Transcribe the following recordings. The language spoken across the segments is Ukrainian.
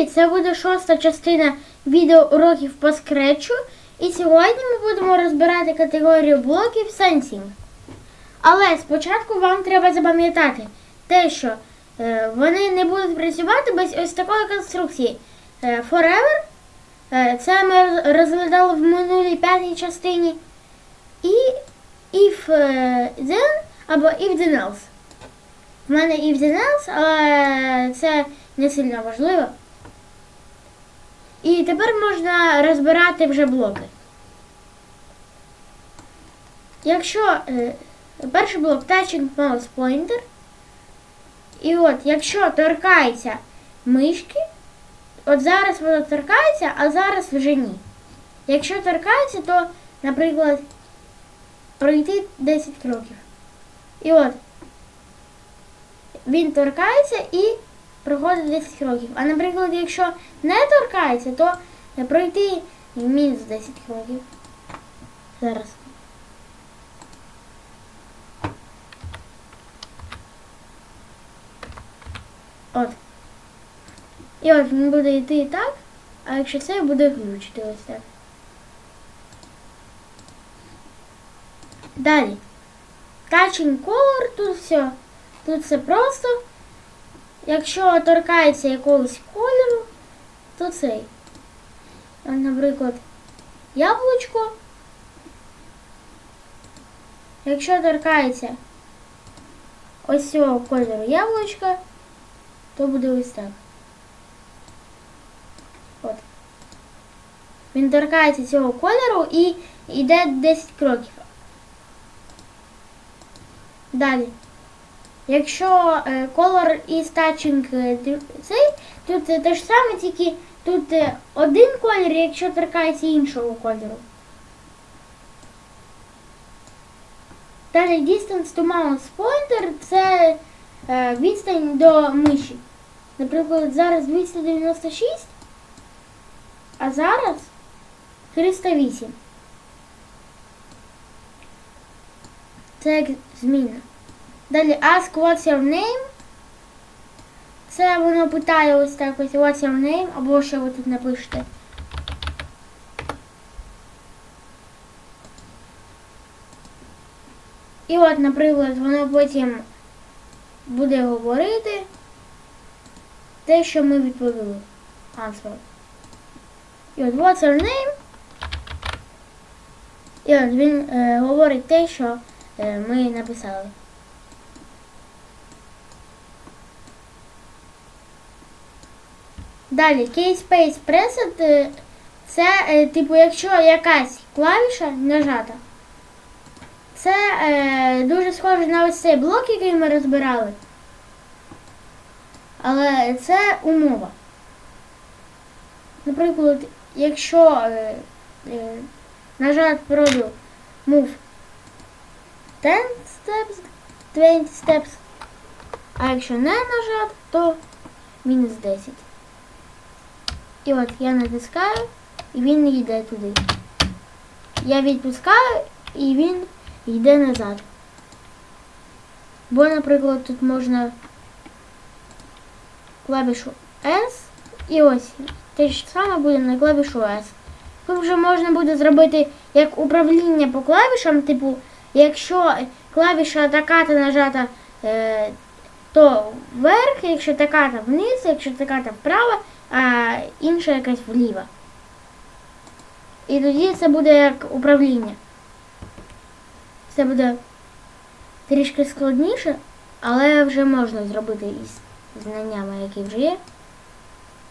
привіт! Це буде шоста частина відеоуроків по скретчу. І сьогодні ми будемо розбирати категорію блоків Sensing. Але спочатку вам треба запам'ятати те, що е, вони не будуть працювати без ось такої конструкції. Е, forever. Е, це ми розглядали в минулій п'ятій частині. І if then або if then else. В мене if then else, але це не сильно важливо. І тепер можна розбирати вже блоки. Якщо е, перший блок Touching Mouse Pointer. І от, якщо торкається мишки, от зараз воно торкається, а зараз вже ні. Якщо торкається, то, наприклад, пройти 10 кроків. І от, він торкається і проходить 10 кроків. А наприклад, якщо не торкається, то пройти мінус 10 кроків. Зараз. От. І от він буде йти так, а якщо це буде глючити ось так. Далі. Touching color, тут все. Тут все просто. Якщо торкається якогось кольору, то цей. Наприклад, яблучко. Якщо торкається ось цього кольору яблучка, то буде ось так. От. Він торкається цього кольору і йде 10 кроків. Далі. Якщо е, color is touching е, цей, тут е, те ж саме, тільки тут е, один колір, якщо торкається іншого кольору. Далі distance to mouse pointer це е, відстань до миші. Наприклад, зараз 296, а зараз 308. Це як зміна. Далі ask what's your name. Це воно питає ось так ось what's your name, або що ви тут напишете. І от, наприклад, воно потім буде говорити те, що ми відповіли. Answer. І от what's your name? І от він е, говорить те, що е, ми написали. Далі, Key Space Preset е, це, е, типу, якщо якась клавіша нажата. Це е, дуже схоже на ось цей блок, який ми розбирали. Але це умова. Наприклад, якщо е, е, нажати проду move 10 steps, 20 steps, а якщо не нажати, то мінус 10. І от я натискаю, і він йде туди. Я відпускаю, і він йде назад. Бо, наприклад, тут можна клавішу S і ось те ж саме буде на клавішу S. Тут вже можна буде зробити як управління по клавішам, типу, якщо клавіша така-то нажата, е, то вверх, якщо така-то вниз, якщо така-то вправо, а інша якась вліво. І тоді це буде як управління. Це буде трішки складніше, але вже можна зробити із знаннями, які вже є.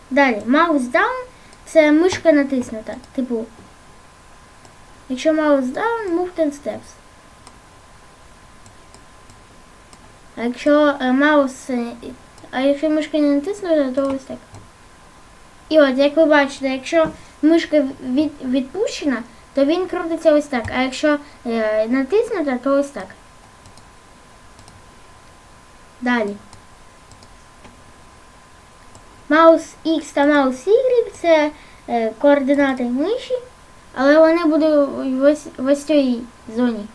Далі, mouse down це мишка натиснута. Типу, якщо mouse down, move 10 steps. А якщо е, маус, е, а якщо мишка не натиснута, то ось так. І от, як ви бачите, якщо мишка від, відпущена, то він крутиться ось так. А якщо е, натиснута, то ось так. Далі. Маус X та маус Y це е, координати миші, але вони будуть в ось, в ось цій зоні.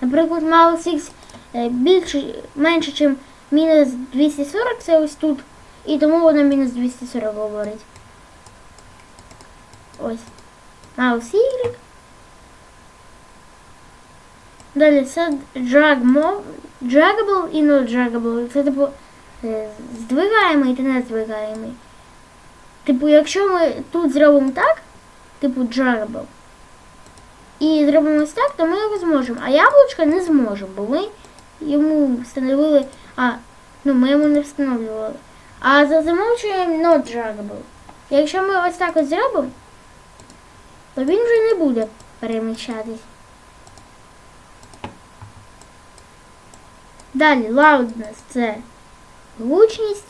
Наприклад, маус X е, більше, менше, ніж мінус 240, це ось тут. І тому воно мінус 240 говорить. Ось. Mouse Y. Далі це drag draggable і not draggable. Це типу е, здвигаємий та не здвигаємий. Типу, якщо ми тут зробимо так, типу draggable, і зробимо ось так, то ми його зможемо. А яблучко не зможемо, бо ми йому встановили. А, ну ми йому не встановлювали. А за замовчуємо not draggable. Якщо ми ось так ось зробимо, то він вже не буде переміщатись. Далі loudness це гучність.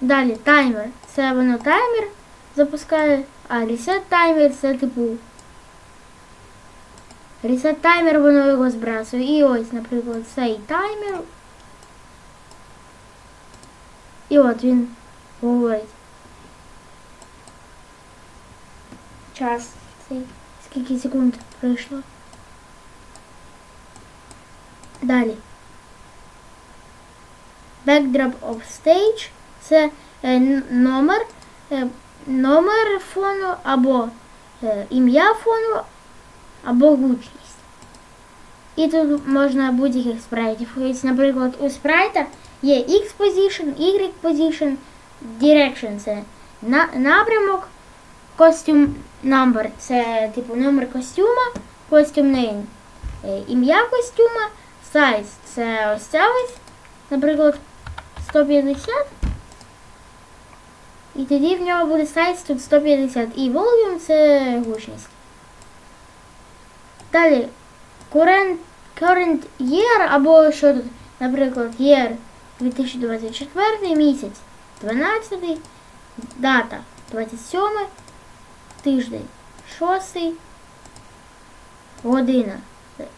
Далі таймер. Це воно таймер запускає. А reset таймер це типу. Reset таймер воно його збрасує. І ось, наприклад, цей таймер. І от він говорить. Час цей. Скільки секунд пройшло. Далі. Backdrop of stage це е, номер, е, номер фону або е, ім'я фону, або гучність. І тут можна будь-яких спрайтів. Наприклад, у спрайта є X position, Y position, direction. Це на, напрямок, костюм number. Це типу номер костюма, костюм name, е, ім'я костюма, size. Це ось ця ось, наприклад, 150. І тоді в нього буде size тут 150. І volume це гучність. Далі. Current, current year або що тут, наприклад, year 2024 місяць 12, дата 27, тиждень 6, година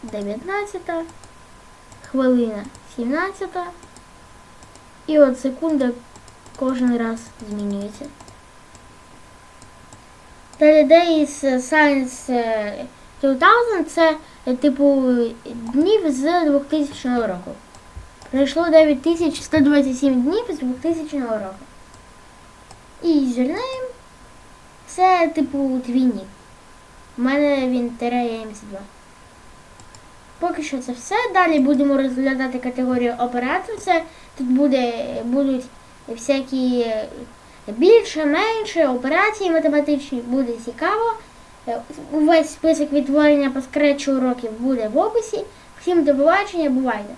19, хвилина 17. І от секунда кожен раз змінюється. Далі Days Science е, 2000 це типу днів з 2000 року. Пройшло 9127 днів з 2000 року. І username це типу твій нік. У мене він TRM2. Поки що це все. Далі будемо розглядати категорію операцій. Це тут буде, будуть всякі більше, менше операції математичні. Буде цікаво. Увесь список відтворення по скретчу уроків буде в описі. Всім до побачення, бувайте!